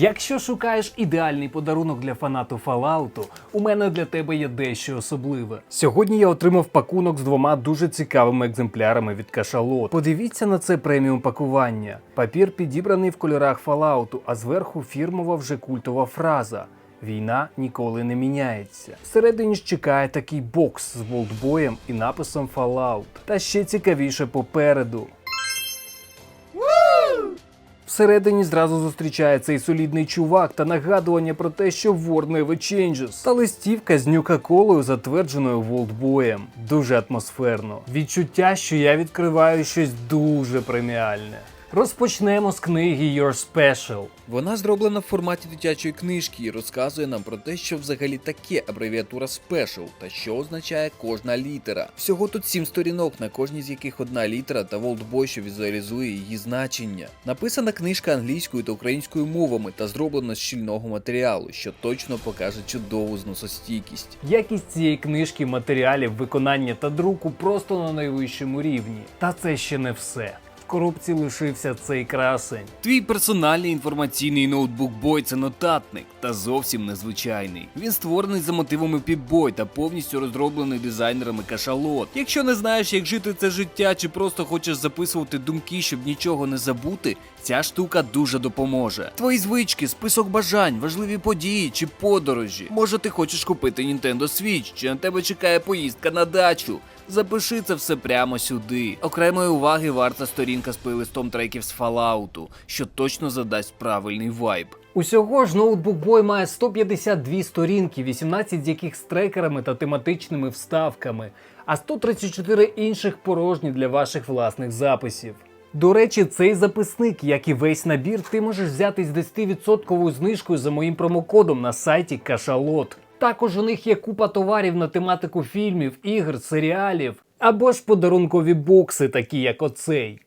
Якщо шукаєш ідеальний подарунок для фанату Fallout, у мене для тебе є дещо особливе. Сьогодні я отримав пакунок з двома дуже цікавими екземплярами від Кашалот. Подивіться на це преміум пакування. Папір підібраний в кольорах Fallout, а зверху фірмова вже культова фраза. Війна ніколи не міняється. Всередині ж чекає такий бокс з волтбоєм і написом Fallout. Та ще цікавіше попереду. Всередині зразу зустрічає цей солідний чувак та нагадування про те, що War never changes. Та листівка з нюка-колою, затвердженою волтбоєм. Дуже атмосферно. Відчуття, що я відкриваю щось дуже преміальне. Розпочнемо з книги Your Special. Вона зроблена в форматі дитячої книжки і розказує нам про те, що взагалі таке абревіатура Special та що означає кожна літера. Всього тут сім сторінок, на кожній з яких одна літера та волтбой, що візуалізує її значення. Написана книжка англійською та українською мовами та зроблена з щільного матеріалу, що точно покаже чудову зносостійкість. Якість цієї книжки, матеріалів, виконання та друку просто на найвищому рівні. Та це ще не все. В коробці лишився цей красень. Твій персональний інформаційний ноутбук Бой це нотатник та зовсім незвичайний. Він створений за мотивами Піп-Бой та повністю розроблений дизайнерами кашалот. Якщо не знаєш, як жити це життя, чи просто хочеш записувати думки, щоб нічого не забути, ця штука дуже допоможе. Твої звички, список бажань, важливі події чи подорожі. Може, ти хочеш купити Nintendo Switch, чи на тебе чекає поїздка на дачу. Запиши це все прямо сюди. Окремої уваги варта сторінка з плейлистом треків з Fallout, що точно задасть правильний вайб. Усього ж ноутбук Boy має 152 сторінки, 18 з яких з трекерами та тематичними вставками, а 134 інших порожні для ваших власних записів. До речі, цей записник, як і весь набір, ти можеш взяти з 10% знижкою за моїм промокодом на сайті Кашалот. Також у них є купа товарів на тематику фільмів, ігр, серіалів або ж подарункові бокси, такі як оцей.